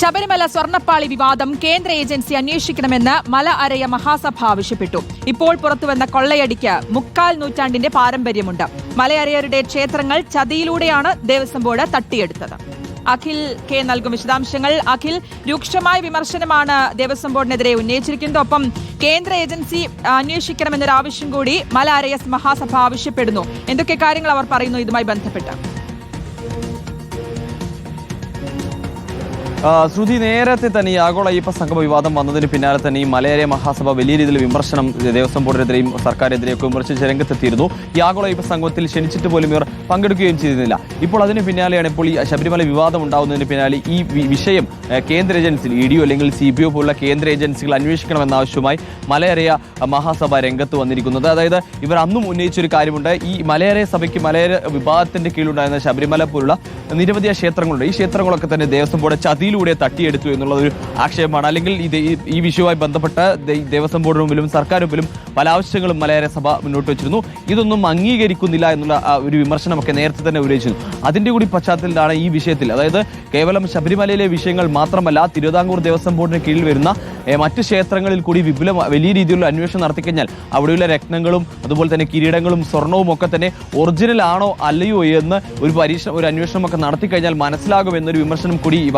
ശബരിമല സ്വർണപ്പാളി വിവാദം കേന്ദ്ര ഏജൻസി അന്വേഷിക്കണമെന്ന് മല അരയ മഹാസഭ ആവശ്യപ്പെട്ടു. ഇപ്പോൾ പുറത്തുവന്ന കൊള്ളയടിക്ക് മുക്കാൽ നൂറ്റാണ്ടിന്റെ പാരമ്പര്യമുണ്ട്. മലയരയരുടെ ക്ഷേത്രങ്ങൾ ചതിയിലൂടെയാണ് ദേവസ്വം ബോർഡ് തട്ടിയെടുത്തത്. അഖിൽ കെ നൽകും വിശദാംശങ്ങൾ. അഖിൽ രൂക്ഷമായ വിമർശനമാണ് ദേവസ്വം ബോർഡിനെതിരെ ഉന്നയിച്ചിരിക്കുന്നത്. ഒപ്പം കേന്ദ്ര ഏജൻസി അന്വേഷിക്കണമെന്നൊരു ആവശ്യം കൂടി മല അരയസ് മഹാസഭ ആവശ്യപ്പെടുന്നു. എന്തൊക്കെ കാര്യങ്ങൾ അവർ പറയുന്നു? ഇതുമായി ബന്ധപ്പെട്ട്. ശ്രുതി നേരത്തെ തന്നെ ഈ ആഗോള അയ്യപ്പ സംഗമ വിവാദം വന്നതിന് പിന്നാലെ തന്നെ ഈ മലയാള മഹാസഭ വലിയ രീതിയിൽ വിമർശനം ദേവസ്വം ബോർഡിനെതിരെയും സർക്കാരിനെതിരെയൊക്കെ വിമർശിച്ച് രംഗത്തെത്തിയിരുന്നു. ഈ ആഗോള അയ്യപ്പ സംഗമത്തിൽ ക്ഷണിച്ചിട്ട് പോലും ഇവർ പങ്കെടുക്കുകയും ചെയ്തിരുന്നില്ല. ഇപ്പോൾ അതിന് പിന്നാലെയാണ് ഇപ്പോൾ ഈ ശബരിമല വിവാദം ഉണ്ടാകുന്നതിന് പിന്നാലെ ഈ വിഷയം കേന്ദ്ര ഏജൻസിയിൽ ഇ ഡിഒ അല്ലെങ്കിൽ സി ബി ഒ പോലുള്ള കേന്ദ്ര ഏജൻസികൾ അന്വേഷിക്കണമെന്ന ആവശ്യവുമായി മലയരയ മഹാസഭ രംഗത്ത് വന്നിരിക്കുന്നത്. അതായത് ഇവർ അന്നും ഉന്നയിച്ചൊരു കാര്യമുണ്ട്. ഈ മലയരയ സഭയ്ക്ക് മലയാള വിഭാഗത്തിന്റെ കീഴിലുണ്ടായിരുന്ന ശബരിമല പോലുള്ള നിരവധി ക്ഷേത്രങ്ങളുണ്ട്. ഈ ക്ഷേത്രങ്ങളൊക്കെ തന്നെ ദേവസ്വം ബോർഡ് ചതിയിലൂടെ തട്ടിയെടുത്തു എന്നുള്ള ഒരു ആക്ഷേപമാണ്. അല്ലെങ്കിൽ ഇത് ഈ- വിഷയവുമായി ബന്ധപ്പെട്ട ദേവസ്വം ബോർഡിന് മുമ്പിലും സർക്കാർ മുമ്പിലും പല ആവശ്യങ്ങളും മലയാള സഭ മുന്നോട്ട് വെച്ചിരുന്നു. ഇതൊന്നും അംഗീകരിക്കുന്നില്ല എന്നുള്ള ഒരു വിമർശനമൊക്കെ നേരത്തെ തന്നെ ഉന്നയിച്ചിരുന്നു. അതിന്റെ കൂടി പശ്ചാത്തലത്തിലാണ് ഈ വിഷയത്തിൽ. അതായത് കേവലം ശബരിമലയിലെ വിഷയങ്ങൾ മാത്രമല്ല തിരുവിതാംകൂർ ദേവസ്വം ബോർഡിന് കീഴിൽ വരുന്ന മറ്റ് ക്ഷേത്രങ്ങളിൽ കൂടി വിപുല വലിയ രീതിയിലുള്ള അന്വേഷണം നടത്തിക്കഴിഞ്ഞാൽ അവിടെയുള്ള രത്നങ്ങളും അതുപോലെ തന്നെ കിരീടങ്ങളും സ്വർണവും ഒക്കെ തന്നെ ഒറിജിനൽ ആണോ അല്ലയോ എന്ന് ഒരു പരീക്ഷണം ഒരു അന്വേഷണം ഒക്കെ നടത്തിക്കഴിഞ്ഞാൽ മനസ്സിലാകും എന്നൊരു വിമർശനം കൂടി ഈ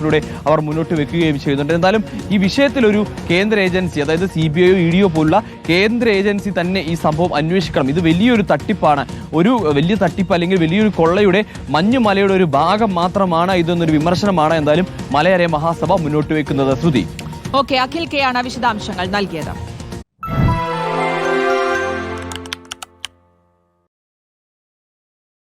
വാർത്താക്കുറിപ്പിലൂടെ അവർ മുന്നോട്ട് വെക്കുകയും ചെയ്യുന്നുണ്ട് എന്തായാലും ഈ വിഷയത്തിൽ ഒരു കേന്ദ്ര ഏജൻസി അതായത് സി ബി ഐയോ ഇ പോലുള്ള കേന്ദ്ര ഏജൻസി തന്നെ ഈ സംഭവം അന്വേഷിക്കണം. ഇത് വലിയൊരു തട്ടിപ്പാണ്. ഒരു വലിയ തട്ടിപ്പ് അല്ലെങ്കിൽ വലിയൊരു കൊള്ളയുടെ മഞ്ഞുമലയുടെ ഒരു ഭാഗം മാത്രമാണ് ഇതെന്നൊരു വിമർശനമാണ് എന്തായാലും മലയരെ മഹാസഭ മുന്നോട്ട് വെക്കുന്നത്. ശ്രുതി. ഓക്കെ അഖിൽ കെ ആണ് വിശദാംശങ്ങൾ നൽകിയത്.